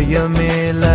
నాకు భయమేలా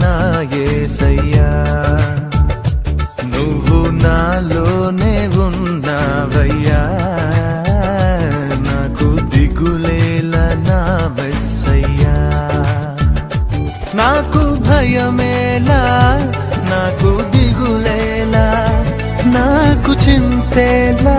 నా యేసయ్యా నువ్వు నాలోనే ఉన్నావయ్యా. నాకు దిగులేల నా మెస్సయ్యా నాకు భయమేలా నాకు దిగులేలా నాకు చింతేలా